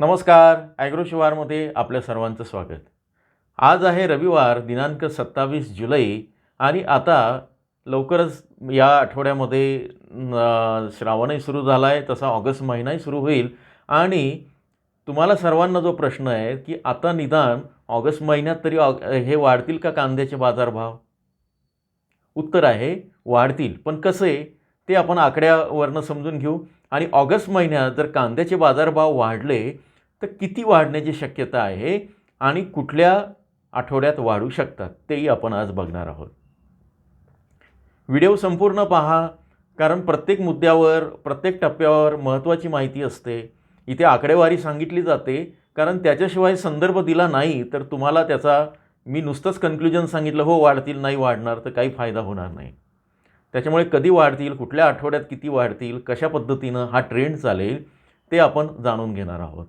नमस्कार ॲग्रो शिवारमध्ये आपल्या सर्वांचं स्वागत. आज आहे रविवार दिनांक सत्तावीस जुलै आणि आता लवकरच या आठवड्यामध्ये श्रावणही सुरू झाला आहे तसा ऑगस्ट महिनाही सुरू होईल आणि तुम्हाला सर्वांना जो प्रश्न आहे की आता निदान ऑगस्ट महिन्यात तरी ऑग हे वाढतील का कांद्याचे बाजारभाव? उत्तर आहे वाढतील. पण कसे ते आपण आकड्यावरनं समजून घेऊ. आणि ऑगस्ट महिन्यात जर कांद्याचे बाजारभाव वाढले तर किती वाढण्याची शक्यता आहे आणि कुठल्या आठवड्यात वाढू शकतात तेही आपण आज बघणार आहोत. व्हिडिओ संपूर्ण पहा कारण प्रत्येक मुद्द्यावर प्रत्येक टप्प्यावर महत्त्वाची माहिती असते. इथे आकडेवारी सांगितली जाते कारण त्याच्याशिवाय संदर्भ दिला नाही तर तुम्हाला त्याचा मी नुसतंच कन्क्ल्युजन सांगितलं हो वाढतील नाही वाढणार तर काही फायदा होणार नाही. त्याच्यामुळे कधी वाढतील कुठल्या आठवड्यात किती वाढतील कशा पद्धतीनं हा ट्रेंड चालेल ते आपण जाणून घेणार आहोत.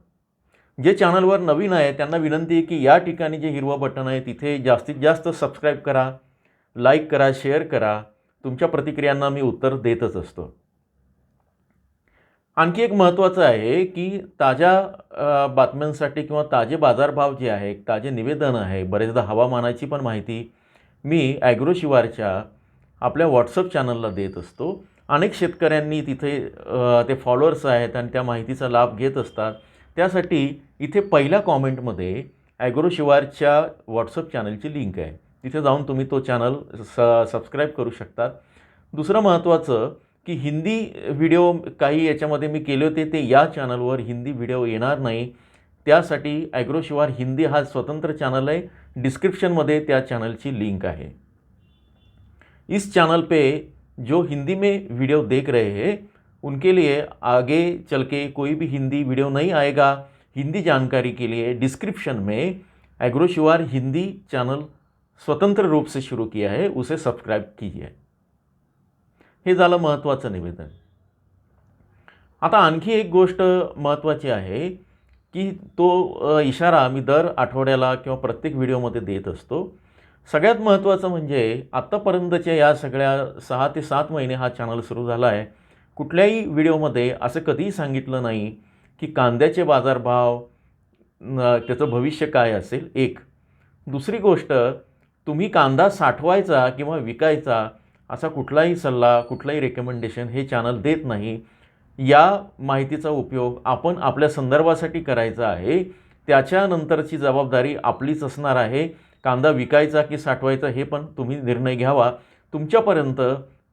जे चॅनलवर नवीन आहे त्यांना विनंती आहे की या ठिकाणी जे हिरवं बटन आहे तिथे जास्तीत जास्त सबस्क्राईब करा लाईक करा शेअर करा. तुमच्या प्रतिक्रियांना मी उत्तर देतच असतो. आणखी एक महत्त्वाचं आहे की ताज्या बातम्यांसाठी किंवा ताजे बाजारभाव जे आहे ताजे निवेदन आहे बरेचदा हवामानाची पण माहिती. मी ॲग्रो शिवारच्या आपल्या व्हॉट्सअप चॅनलला देत असतो. अनेक शेतकऱ्यांनी तिथे ते फॉलोअर्स आहेत आणि त्या माहितीचा लाभ घेत असतात. त्यासाठी इथे पहिल्या कॉमेंटमध्ये ॲग्रो शिवारच्या व्हॉट्सअप चॅनलची लिंक आहे. तिथे जाऊन तुम्ही तो चॅनल स सबस्क्राईब करू शकतात. दुसरं महत्त्वाचं की हिंदी व्हिडिओ काही याच्यामध्ये मी केले होते ते या चॅनलवर हिंदी व्हिडिओ येणार नाही. त्यासाठी ॲग्रो शिवार हिंदी हा स्वतंत्र चॅनल आहे. डिस्क्रिप्शनमध्ये त्या चॅनलची लिंक आहे. इस चैनल पे जो हिंदी में वीडियो देख रहे हैं उनके लिए आगे चल के कोई भी हिंदी वीडियो नहीं आएगा। हिंदी जानकारी के लिए डिस्क्रिप्शन में एग्रोशिवार हिंदी चैनल स्वतंत्र रूप से शुरू किया है उसे सब्सक्राइब कीजिए। हे झालं महत्त्वाचं निवेदन। आता आणखी एक गोष्ट महत्त्वाची आहे की तो इशारा मी दर आठवड्याला किंवा प्रत्येक व्हिडिओमध्ये देत असतो. सगळ्यात महत्त्वाचं म्हणजे आत्तापर्यंतच्या या सगळ्या सहा ते सात महिने हा चॅनल सुरू झाला आहे. कुठल्याही व्हिडिओमध्ये असं कधीही सांगितलं नाही की कांद्याचे बाजारभाव त्याचं भविष्य काय असेल? एक. दुसरी गोष्ट तुम्ही कांदा साठवायचा किंवा विकायचा असा कुठलाही सल्ला कुठलाही रेकमेंडेशन हे चॅनल देत नाही. या माहितीचा उपयोग आपण आपल्या संदर्भासाठी करायचा आहे. त्याच्यानंतरची जबाबदारी आपलीच असणार आहे. कांदा विकायचा की साठवायचा हे पण तुम्ही निर्णय घ्यावा. तुमच्यापर्यंत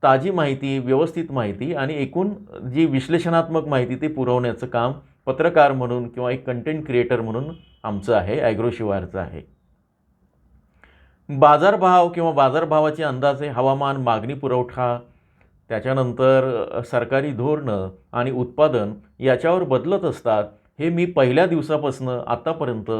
ताजी माहिती व्यवस्थित माहिती आणि एकूण जी विश्लेषणात्मक माहिती ती पुरवण्याचं काम पत्रकार म्हणून किंवा एक कंटेंट क्रिएटर म्हणून आमचं आहे ॲग्रोशिवारचं आहे. बाजारभाव किंवा बाजारभावाचे अंदाजे हवामान मागणी पुरवठा त्याच्यानंतर सरकारी धोरणं आणि उत्पादन याच्यावर बदलत असतात हे मी पहिल्या दिवसापासून आत्तापर्यंत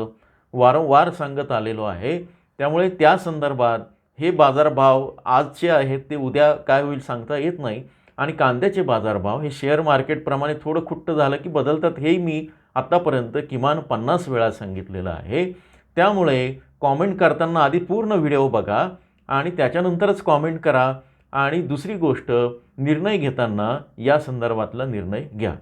वारंवार सांगत आलेलो आहे. त्यामुळे त्या संदर्भात हे बाजारभाव आजचे आहेत ते उद्या काय होईल सांगता येत नाही. आणि कांद्याचे बाजारभाव हे शेअर मार्केटप्रमाणे थोडं खुट्ट झालं की बदलतात हेही मी आत्तापर्यंत किमान पन्नास वेळा सांगितलेलं आहे. त्यामुळे कॉमेंट करताना आधी पूर्ण व्हिडिओ बघा आणि त्याच्यानंतरच कॉमेंट करा. आणि दुसरी गोष्ट निर्णय घेताना या संदर्भातला निर्णय घ्या.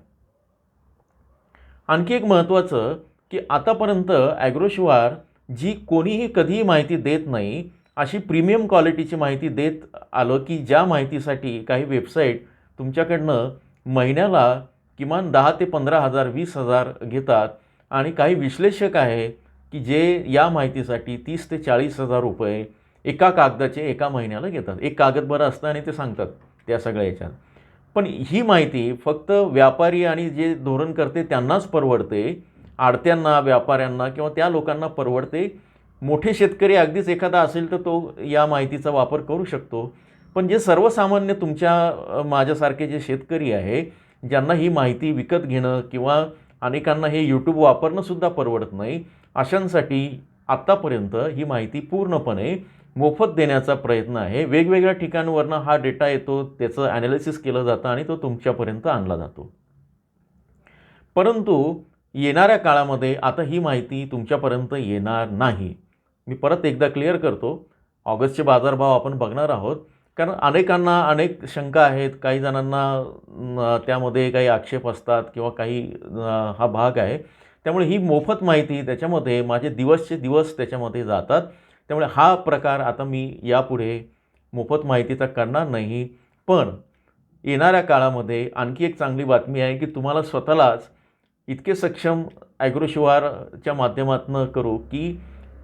आणखी एक महत्त्वाचं की आतापर्यंत ॲग्रोशिवार जी कोणीही कधीही माहिती देत नाही अशी प्रीमियम क्वालिटीची माहिती देत आलं की ज्या माहितीसाठी काही वेबसाईट तुमच्याकडनं महिन्याला किमान दहा ते पंधरा हजार वीस हजार घेतात आणि काही विश्लेषक आहे की जे या माहितीसाठी तीस ते चाळीस हजार रुपये एका कागदाचे एका महिन्याला घेतात. एक कागद बरं असतं आणि ते सांगतात त्या सगळ्या याच्यात. पण ही माहिती फक्त व्यापारी आणि जे धोरण करते त्यांनाच परवडते. आडत्यांना व्यापाऱ्यांना किंवा त्या लोकांना परवडते. मोठे शेतकरी अगदीच एखादा असेल तर तो या माहितीचा वापर करू शकतो. पण जे सर्वसामान्य तुमच्या माझ्यासारखे जे शेतकरी आहे ज्यांना ही माहिती विकत घेणं किंवा अनेकांना हे यूट्यूब वापरणंसुद्धा परवडत नाही अशांसाठी आत्तापर्यंत ही माहिती पूर्णपणे मोफत देण्याचा प्रयत्न आहे. वेगवेगळ्या ठिकाणवरनं हा डेटा येतो त्याचं ॲनालिसिस केलं जातं आणि तो तुमच्यापर्यंत आणला जातो. परंतु येणाऱ्या काळामध्ये आता ही माहिती तुमच्यापर्यंत येणार नाही. मी परत एकदा क्लिअर करतो. ऑगस्टचे बाजारभाव आपण बघणार आहोत. कारण अनेकांना अनेक शंका आहेत. काही जणांना त्यामध्ये काही आक्षेप असतात किंवा काही हा भाग आहे. त्यामुळे ही मोफत माहिती त्याच्यामध्ये माझे दिवसचे दिवस त्याच्यामध्ये जातात. त्यामुळे हा प्रकार आता मी यापुढे मोफत माहितीचा करणार नाही. पण येणाऱ्या काळामध्ये आणखी एक चांगली बातमी आहे की तुम्हाला स्वतःलाच इतके सक्षम ॲग्रोशिवारच्या माध्यमातून करू की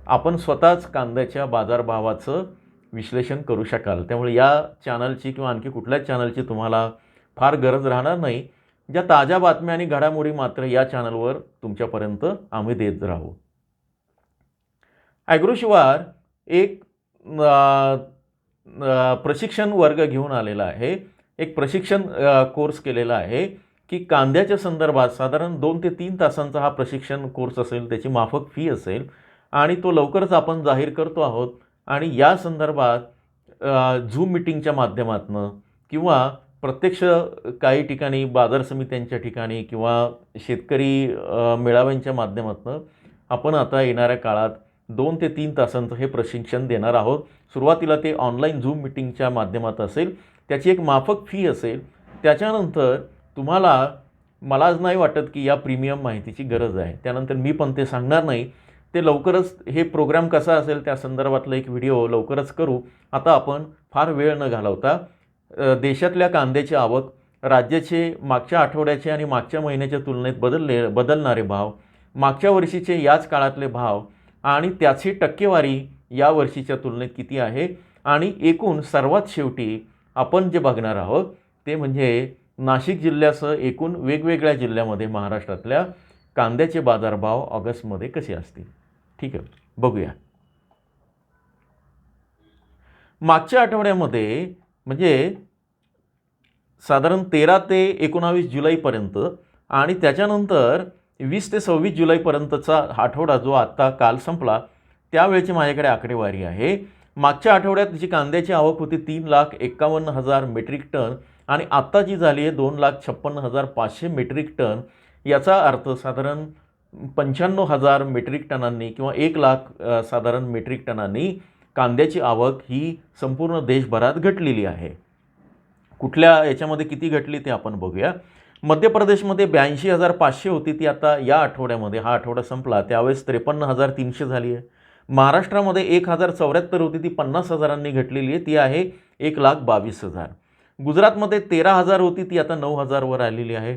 आपण स्वतःच कांद्याच्या बाजारभावाचं विश्लेषण करू शकाल. त्यामुळे या चॅनलची किंवा आणखी कुठल्याच चॅनलची तुम्हाला फार गरज राहणार नाही. ज्या ताज्या बातम्या आणि घडामोडी मात्र या चॅनलवर तुमच्यापर्यंत आम्ही देत राहू. ॲग्रोशिवार एक प्रशिक्षण वर्ग घेऊन आलेला आहे. एक प्रशिक्षण कोर्स केलेला आहे. की कांद्याच्या संदर्भात साधारण दोन ते तीन तासांचा हा प्रशिक्षण कोर्स असेल त्याची माफक फी असेल आणि तो लवकरच आपण जाहीर करतो आहोत आणि या संदर्भात झूम मिटिंगच्या माध्यमातून किंवा प्रत्यक्ष काही ठिकाणी बाजार समित्यांच्या ठिकाणी किंवा शेतकरी मेळाव्यांच्या माध्यमातून आपण आता येणाऱ्या काळात दोन ते तीन तासांचं हे प्रशिक्षण देणार आहोत. सुरुवातीला ते ऑनलाईन झूम मिटिंगच्या माध्यमात असेल त्याची एक माफक फी असेल. त्याच्यानंतर तुम्हाला मला आज नाही वाटत की या प्रीमियम माहितीची गरज आहे. त्यानंतर मी पण ते सांगणार नाही. ते लवकरच हे प्रोग्राम कसा असेल त्या संदर्भातलं एक व्हिडिओ लवकरच करू. आता आपण फार वेळ न घालवता देशातल्या कांद्याची आवक राज्याचे मागच्या आठवड्याचे आणि मागच्या महिन्याच्या तुलनेत बदलले बदलणारे भाव मागच्या वर्षीचे याच काळातले भाव आणि त्याची टक्केवारी या वर्षीच्या तुलनेत किती आहे आणि एकूण सर्वात शेवटी आपण जे बघणार आहोत ते म्हणजे नाशिक जिल्ह्यासह एकूण वेगवेगळ्या जिल्ह्यामध्ये महाराष्ट्रातल्या कांद्याचे बाजारभाव ऑगस्टमध्ये कसे असतील? ठीक आहे बघूया. मागच्या आठवड्यामध्ये म्हणजे साधारण तेरा ते एकोणावीस जुलैपर्यंत आणि त्याच्यानंतर वीस ते सव्वीस जुलैपर्यंतचा आठवडा जो आत्ता काल संपला त्यावेळची माझ्याकडे आकडेवारी आहे. मागच्या आठवड्यात जी कांद्याची आवक होती तीन लाख एकावन्न हजार मेट्रिक टन आणि आत्ता जी झाली आहे दोन लाख छप्पन्न हजार पाचशे मेट्रिक टन याचा अर्थ साधारण पंच्याण्णव हजार मेट्रिक टनांनी किंवा एक लाख साधारण मेट्रिक टनांनी कांद्याची आवक ही संपूर्ण देशभरात घटलेली आहे. कुठल्या याच्यामध्ये किती घटली ते आपण बघूया. मध्य प्रदेशमध्ये ब्याऐंशी हजार पाचशे होती ती आता या आठवड्यामध्ये हा आठवडा संपला त्यावेळेस त्रेपन्न हजार तीनशे झाली आहे. महाराष्ट्रामध्ये एक हजार चौऱ्याहत्तर होती ती पन्नास हजारांनी घटलेली आहे ती आहे एक लाख बावीस हजार. गुजरातमध्ये तेरा हजार होती ती आता नऊ हजारवर आलेली आहे.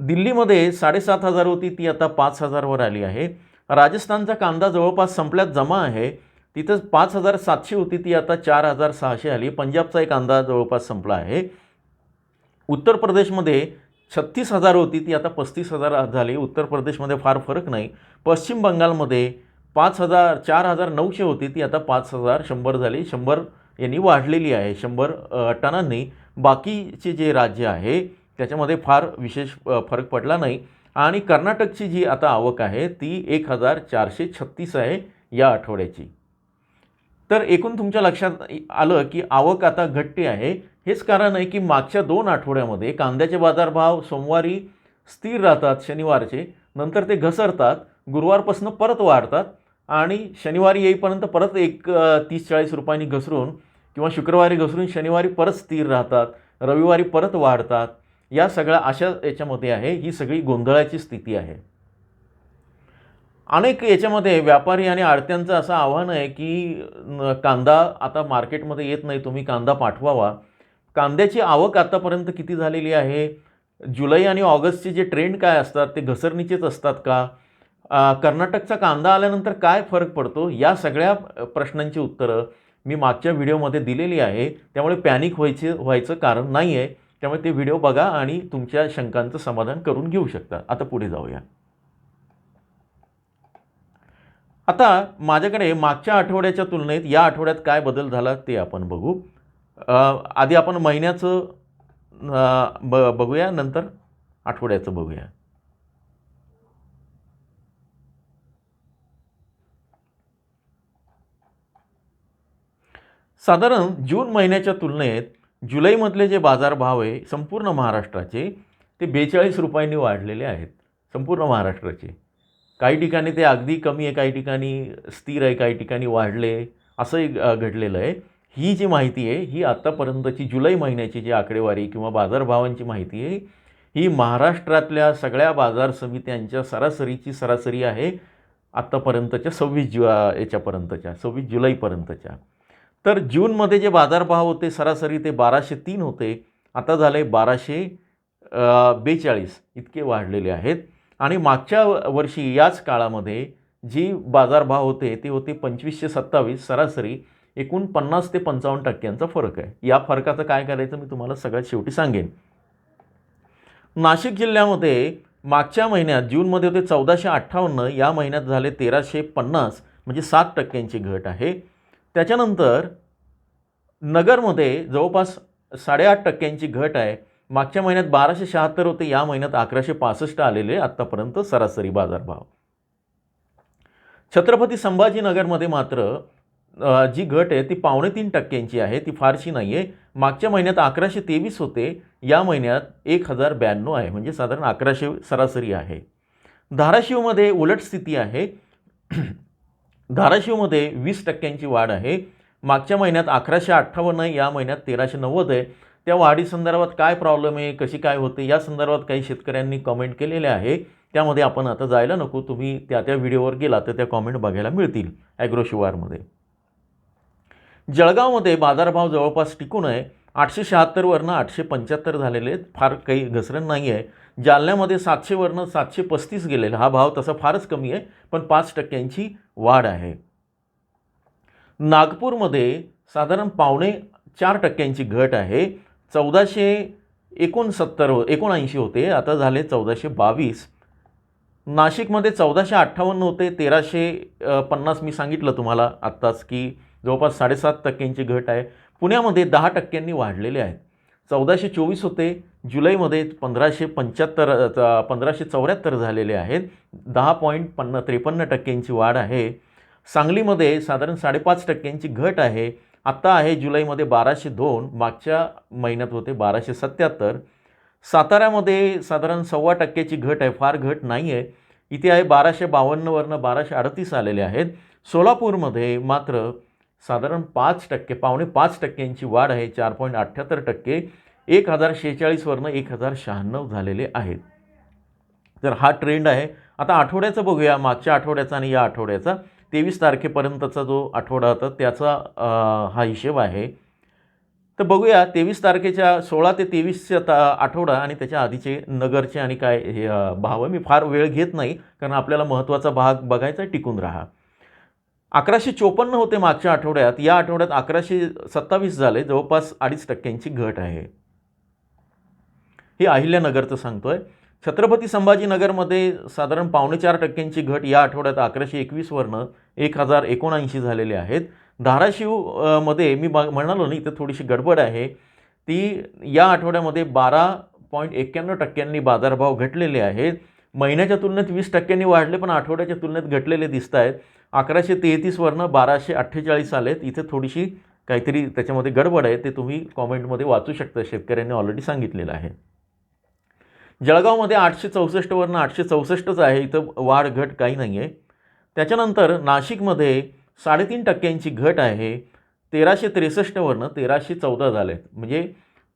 दिल्लीमध्ये साडेसात हजार होती ती आता पाच हजारवर आली आहे. राजस्थानचा कांदा जवळपास संपल्यात जमा आहे. तिथं पाच हजार सातशे होती ती आता चार हजार सहाशे आली. पंजाबचा एक कांदा जवळपास संपला आहे. उत्तर प्रदेशमध्ये छत्तीस हजार होती ती आता पस्तीस हजार झाली. उत्तर प्रदेशमध्ये फार फरक नाही. पश्चिम बंगालमध्ये पाच हजार चार हजार नऊशे होती ती आता पाच हजार शंभर झाली. शंभर यांनी वाढलेली आहे शंभर टनांनी. बाकीचे जे राज्य आहे त्याच्यामध्ये फार विशेष फरक पडला नाही. आणि कर्नाटकची जी आता आवक आहे ती एक हजार चारशे छत्तीस आहे या आठवड्याची. तर एकूण तुमच्या लक्षात आलं की आवक आता घट्टी आहे. हेच कारण आहे की मागच्या दोन आठवड्यामध्ये कांद्याचे बाजारभाव सोमवारी स्थिर राहतात शनिवारचे. नंतर ते घसरतात. गुरुवारपासून परत वाढतात. आणि शनिवारी येईपर्यंत परत एक तीस चाळीस रुपयांनी घसरून किंवा शुक्रवारी घसरून शनिवारी परत स्थिर राहतात रविवारी परत वाढतात या सगळ्या अशा याच्यामध्ये आहे ही सगळी गोंधळाची स्थिती आहे. अनेक याच्यामध्ये व्यापारी आणि आडत्यांचं असं आव्हान आहे की कांदा आता मार्केटमध्ये येत नाही तुम्ही कांदा पाठवावा. कांद्याची आवक आतापर्यंत किती झालेली आहे? जुलै आणि ऑगस्टचे जे ट्रेंड काय असतात ते घसरणीचेच असतात का? कर्नाटकचा कांदा आल्यानंतर काय फरक पडतो? या सगळ्या प्रश्नांची उत्तरं मी मागच्या व्हिडिओमध्ये दिलेली आहे. त्यामुळे पॅनिक व्हायचे व्हायचं कारण नाही आहे त्यामुळे ते व्हिडिओ बघा आणि तुमच्या शंकांचं समाधान करून घेऊ शकता. आता पुढे जाऊया. आता माझ्याकडे मागच्या आठवड्याच्या तुलनेत या आठवड्यात काय बदल झाला ते आपण बघू. आधी आपण महिन्याचं ब बघूया. नंतर आठवड्याचं बघूया. साधारण जून महिन्याच्या तुलनेत जुलैमधले जे बाजारभाव आहे संपूर्ण महाराष्ट्राचे ते बेचाळीस रुपयांनी वाढलेले आहेत संपूर्ण महाराष्ट्राचे. काही ठिकाणी ते अगदी कमी आहे काही ठिकाणी स्थिर आहे काही ठिकाणी वाढले असंही घडलेलं आहे. ही जी माहिती आहे ही आत्तापर्यंतची जुलै महिन्याची जी आकडेवारी किंवा बाजारभावांची माहिती आहे ही महाराष्ट्रातल्या सगळ्या बाजार समित्यांच्या सरासरीची सरासरी आहे आत्तापर्यंतच्या सव्वीस जु याच्यापर्यंतच्या सव्वीस जुलैपर्यंतच्या. तर जूनमध्ये जे बाजारभाव होते सरासरी ते बाराशे तीन होते. आता झाले बाराशे बेचाळीस. इतके वाढलेले आहेत. आणि मागच्या वर्षी याच काळामध्ये जी बाजारभाव होते ते होते पंचवीसशे सत्तावीस. सरासरी एकूण पन्नास ते पंचावन्न टक्क्यांचा फरक आहे. या फरकाचं काय करायचं मी तुम्हाला सगळ्यात शेवटी सांगेन. नाशिक जिल्ह्यामध्ये मागच्या महिन्यात जूनमध्ये होते चौदाशे अठ्ठावन्न. या महिन्यात झाले तेराशे पन्नास. म्हणजे सात टक्क्यांची घट आहे. त्याच्यानंतर नगरमध्ये जवळपास साडेआठ टक्क्यांची घट आहे. मागच्या महिन्यात बाराशे शहात्तर होते या महिन्यात अकराशे पासष्ट आलेले आत्तापर्यंत सरासरी बाजारभाव. छत्रपती संभाजीनगरमध्ये मात्र जी घट आहे ती पावणे तीन टक्क्यांची आहे ती फारशी नाही आहे मागच्या महिन्यात अकराशे तेवीस होते या महिन्यात एक हजार ब्याण्णव आहे म्हणजे साधारण अकराशे सरासरी आहे. धाराशिवमध्ये उलट स्थिती आहे. धाराशिवमध्ये वीस टक्क्यांची वाढ आहे. मागच्या महिन्यात अकराशे अठ्ठावन्न आहे या महिन्यात तेराशे नव्वद आहे. त्या वाढीसंदर्भात काय प्रॉब्लेम आहे कशी काय होते या संदर्भात काही शेतकऱ्यांनी कमेंट केलेले आहे. त्यामध्ये आपण आता जायला नको तुम्ही त्या त्या व्हिडिओवर गेला तर त्या कॉमेंट बघायला मिळतील. ॲग्रोशिवारमध्ये जळगावमध्ये बाजारभाव जवळपास टिकून आहे. आठशे शहात्तरवरनं आठशे पंच्याहत्तर झालेले आहेत. फार काही घसरण नाही आहे. जालन्यामध्ये सातशेवरनं सातशे पस्तीस गेलेला. हा भाव तसा फारच कमी आहे पण पाच टक्क्यांची वाढ आहे. नागपूरमध्ये साधारण पावणे चार टक्क्यांची घट आहे. चौदाशे एकोणसत्तर हो, एकोणऐंशी होते. आता झाले चौदाशे बावीस. नाशिकमध्ये चौदाशे अठ्ठावन्न होते. तेराशे पन्नास मी सांगितलं तुम्हाला आत्ताच की जवळपास साडेसात टक्क्यांची घट आहे. पुण्यामध्ये दहा टक्क्यांनी वाढलेले आहेत. चौदाशे चोवीस होते. जुलैमध्ये पंधराशे पंच्याहत्तर पंधराशे चौऱ्याहत्तर झालेले आहेत. दहा पॉईंट पन्न त्रेपन्न टक्क्यांची वाढ आहे. सांगलीमध्ये साधारण साडेपाच टक्क्यांची घट आहे. आत्ता आहे जुलैमध्ये बाराशे दोन मागच्या महिन्यात होते बाराशे सत्याहत्तर. साताऱ्यामध्ये साधारण सव्वा टक्क्याची घट आहे. फार घट नाही आहे इथे आहे बाराशे बावन्नवरनं बाराशे अडतीस आलेले आहेत. सोलापूरमध्ये मात्र साधारण पाच टक्के पावणे पाच टक्क्यांची वाढ आहे चार पॉईंट अठ्ठ्याहत्तर टक्के. एक हजार शेहेचाळीसवरनं एक हजार शहाण्णव झालेले आहेत. तर हा ट्रेंड आहे. आता आठवड्याचं बघूया मागच्या आठवड्याचा आणि या आठवड्याचा. तेवीस तारखेपर्यंतचा जो आठवडा होता त्याचा हा हिशेब आहे. तर बघूया तेवीस तारखेच्या सोळा ते तेवीसच्या ता आठवडा आणि त्याच्या आधीचे नगरचे आणि काय हे भाव मी फार वेळ घेत नाही. कारण आपल्याला महत्त्वाचा भाग बघायचा टिकून राहा. अकराशे चोपन्न होते मागच्या आठवड्यात. या आठवड्यात अकराशे सत्तावीस झाले. जवळपास अडीच टक्क्यांची घट आहे. हे अहिल्यानगरचं सांगतो आहे छत्रपती संभाजीनगरमध्ये साधारण पावणे चार टक्क्यांची घट या आठवड्यात अकराशे एकवीसवरनं एक हजार एकोणऐंशी झालेले आहेत. धाराशिवमध्ये मी बा म्हणालो ना इथं थोडीशी गडबड आहे. ती या आठवड्यामध्ये बारा पॉईंट एक्क्याण्णव टक्क्यांनी बाजारभाव घटलेले आहेत. महिन्याच्या तुलनेत वीस टक्क्यांनी वाढले पण आठवड्याच्या तुलनेत घटलेले दिसत आहेत अकराशे तेहतीसवरनं बाराशे अठ्ठेचाळीस आले आहेत इथे थोडीशी काहीतरी त्याच्यामध्ये गडबड आहे ते तुम्ही कॉमेंटमध्ये वाचू शकता. शेतकऱ्यांनी ऑलरेडी सांगितलेलं आहे. जळगावमध्ये आठशे चौसष्टवरनं आठशे चौसष्टच आहे. इथं वाढ घट काही नाही आहे त्याच्यानंतर नाशिकमध्ये साडेतीन टक्क्यांची घट आहे. तेराशे त्रेसष्टवरनं तेराशे चौदा झाले आहेत म्हणजे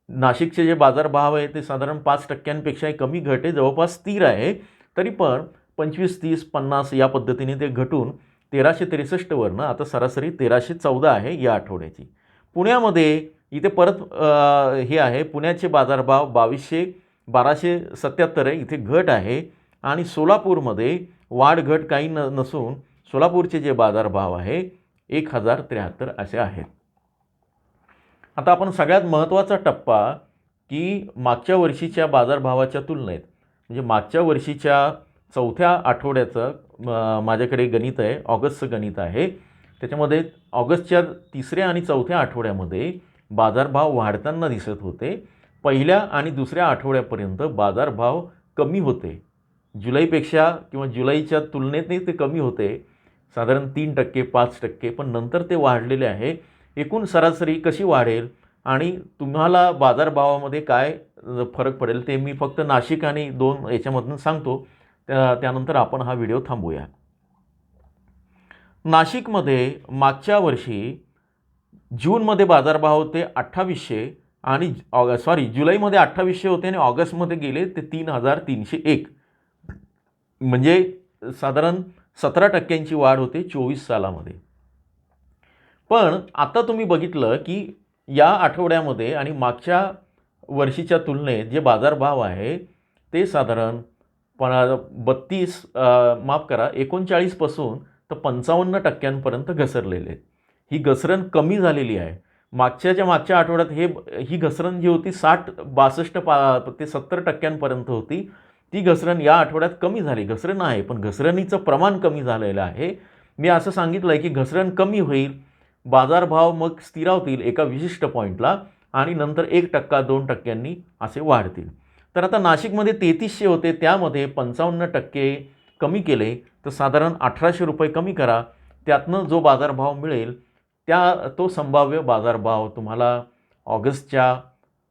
नाशिकचे जे बाजारभाव आहे ते साधारण पाच टक्क्यांपेक्षाही कमी घट आहे. जवळपास स्थिर आहे. तरी पण पंचवीस तीस पन्नास या पद्धतीने ते घटून तेराशे त्रेसष्टवरनं आता सरासरी तेराशे चौदा आहे या आठवड्याची. पुण्यामध्ये इथे परत हे आहे पुण्याचे बाजारभाव बावीसशे बाराशे सत्याहत्तर आहे. इथे घट आहे आणि सोलापूरमध्ये वाढ घट काही न नसून सोलापूरचे जे बाजारभाव आहे एक हजार त्र्याहत्तर असे आहेत. आता आपण सगळ्यात महत्त्वाचा टप्पा की मागच्या वर्षीच्या बाजारभावाच्या तुलनेत म्हणजे मागच्या वर्षीच्या चौथ्या आठवड्याचं म, माझ्याकडे गणित आहे ऑगस्टचं गणित आहे. त्याच्यामध्ये ऑगस्टच्या तिसऱ्या आणि चौथ्या आठवड्यामध्ये बाजारभाव वाढताना दिसत होते. पहिल्या आणि दुसऱ्या आठवड्यापर्यंत बाजारभाव कमी होते. जुलैपेक्षा किंवा जुलैच्या तुलनेतही ते कमी होते. साधारण तीन टक्के पाच टक्के पण नंतर ते वाढलेले आहे. एकूण सरासरी कशी वाढेल आणि तुम्हाला बाजारभावामध्ये काय फरक पडेल ते मी फक्त नाशिक आणि दोन याच्यामधून सांगतो. त्या त्यानंतर आपण हा व्हिडिओ थांबूया. नाशिकमध्ये मागच्या वर्षी जूनमध्ये बाजारभाव होते अठ्ठावीसशे आणि ऑग सॉरी जुलैमध्ये अठ्ठावीसशे होते आणि ऑगस्टमध्ये गेले ते तीन हजार तीनशे एक. म्हणजे साधारण सतरा टक्क्यांची वाढ होते चोवीस सालामध्ये. पण आता तुम्ही बघितलं की या आठवड्यामध्ये आणि मागच्या वर्षीच्या तुलनेत जे बाजारभाव आहे ते साधारण पण बत्तीस माफ करा एकोणचाळीसपासून तर पंचावन्न टक्क्यांपर्यंत घसरलेले. आहेत ही घसरण कमी झालेली आहे. मागच्याच्या मागच्या आठवड्यात हे ही घसरण जी होती साठ बासष्ट पा ते सत्तर टक्क्यांपर्यंत होती. ती घसरण या आठवड्यात कमी झाली. घसरण आहे पण घसरणीचं प्रमाण कमी झालेलं आहे. मी असं सांगितलं आहे की घसरण कमी होईल बाजारभाव मग स्थिरावतील एका विशिष्ट पॉईंटला आणि नंतर एक टक्का दोन टक्क्यांनी असे वाढतील. तर आता नाशिकमध्ये तेहतीसशे होते त्यामध्ये पंचावन्न टक्के कमी केले. तर साधारण अठराशे रुपये कमी करा. त्यातनं जो बाजारभाव मिळेल त्या तो संभाव्य बाजारभाव तुम्हाला ऑगस्टच्या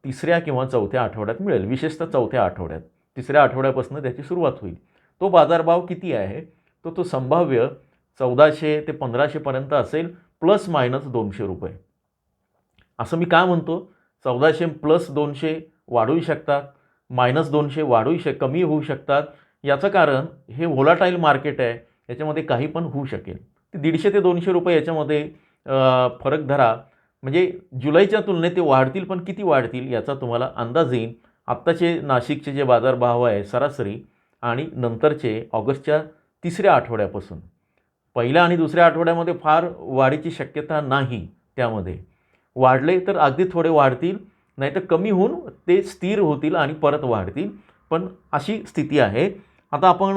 तिसऱ्या किंवा चौथ्या आठवड्यात मिळेल. विशेषतः चौथ्या आठवड्यात. तिसऱ्या आठवड्यापासून त्याची सुरुवात होईल. तो बाजारभाव किती आहे? तो तो संभाव्य चौदाशे ते पंधराशेपर्यंत असेल प्लस मायनस दोनशे रुपये. असं मी काय म्हणतो? चौदाशे प्लस दोनशे वाढवू शकतात. मायनस दोनशे वाढूही शक कमी होऊ शकतात. याचं कारण हे व्होलाटाईल मार्केट आहे याच्यामध्ये काही पण होऊ शकेल. ते दीडशे ते दोनशे रुपये याच्यामध्ये फरक धरा. म्हणजे जुलैच्या तुलनेत ते वाढतील पण किती वाढतील याचा तुम्हाला अंदाज येईल. आत्ताचे नाशिकचे जे बाजारभाव आहे सरासरी आणि नंतरचे ऑगस्टच्या तिसऱ्या आठवड्यापासून. पहिल्या आणि दुसऱ्या आठवड्यामध्ये फार वाढीची शक्यता नाही त्यामध्ये. वाढले तर अगदी थोडे वाढतील नाही तर कमी होऊन ते स्थिर होतील आणि परत वाढतील. पण अशी स्थिती आहे. आता आपण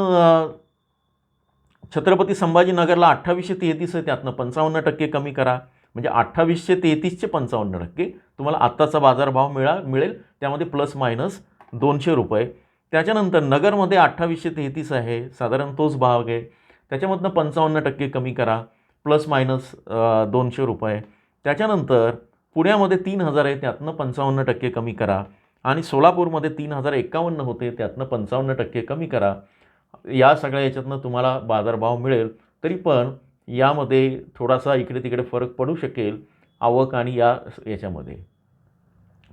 छत्रपती संभाजीनगरला अठ्ठावीसशे तेहतीस आहे त्यातनं पंचावन्न टक्के कमी करा. म्हणजे अठ्ठावीसशे तेहतीसचे पंचावन्न टक्के. तुम्हाला आत्ताचा बाजारभाव मिळा मिळेल. त्यामध्ये प्लस मायनस दोनशे रुपये. त्याच्यानंतर नगरमध्ये अठ्ठावीसशे तेहतीस आहे साधारण तोच भाग आहे. त्याच्यामधनं पंचावन्न टक्के कमी करा. प्लस मायनस दोनशे रुपये. त्याच्यानंतर पुण्यामध्ये तीन हजार आहे त्यातनं पंचावन्न टक्के कमी करा. आणि सोलापूरमध्ये तीन हजार एकावन्न होते त्यातनं पंचावन्न टक्के कमी करा. या सगळ्या याच्यातनं तुम्हाला बाजारभाव मिळेल. तरी पण यामध्ये थोडासा इकडे तिकडे फरक पडू शकेल आवक आणि या याच्यामध्ये.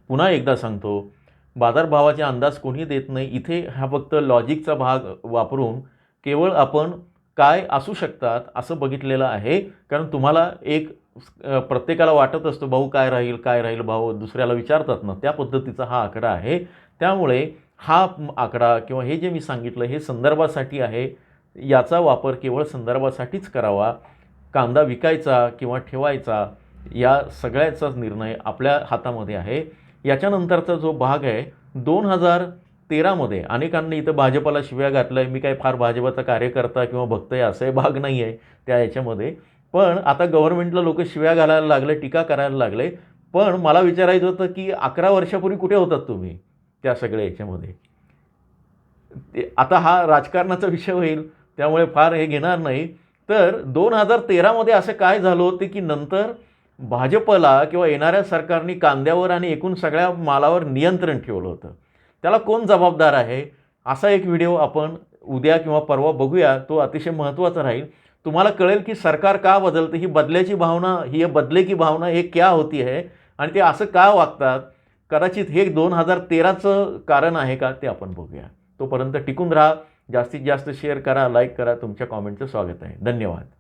पुन्हा एकदा सांगतो बाजारभावाचे अंदाज कोणी देत नाही. इथे हा फक्त लॉजिकचा भाग वापरून केवळ आपण काय असू शकतात असं बघितलेलं आहे. कारण तुम्हाला एक प्रत्येकाला वाटत असतो भाऊ काय राहील काय राहील भाऊ दुसऱ्याला विचारतात ना. त्या पद्धतीचा हा आकडा आहे. त्यामुळे हा आकडा किंवा हे जे मी सांगितलं हे संदर्भासाठी आहे. याचा वापर केवळ संदर्भासाठीच करावा. कांदा विकायचा किंवा ठेवायचा या सगळ्याचाच निर्णय आपल्या हातामध्ये आहे. याच्यानंतरचा जो भाग आहे दोन हजार तेरामध्ये अनेकांनी इथं भाजपाला शिव्या घातल्या. आहे मी काय फार भाजपाचा कार्यकर्ता किंवा भक्त आहे असंही भाग नाही आहे त्या याच्यामध्ये. पण आता गव्हर्नमेंटला लोक शिव्या घालायला लागले टीका करायला लागले. पण मला विचारायचं होतं की अकरा वर्षापूर्वी कुठे होतात तुम्ही त्या सगळ्या याच्यामध्ये? ते आता हा राजकारणाचा विषय होईल त्यामुळे फार हे घेणार नाही. तर दोन हजार तेरामध्ये असं काय झालं होतं की नंतर भाजपला किंवा येणाऱ्या सरकारने कांद्यावर आणि एकूण सगळ्या मालावर नियंत्रण ठेवलं होतं. त्याला कोण जबाबदार आहे? असा एक व्हिडिओ आपण उद्या किंवा परवा बघूया. तो अतिशय महत्त्वाचा राहील. तुम्हाला कळेल की सरकार का बदलतं ही बदल्याची भावना ही बदले की भावना हे क्या होती आहे? आणि ते असं का वागतात? कदाचित हे दोन हजार तेराचं कारण आहे का? ते आपण बघूया. तोपर्यंत टिकून राहा. जास्तीत जास्त शेअर करा लाईक करा. तुमच्या कॉमेंटचं स्वागत आहे. धन्यवाद.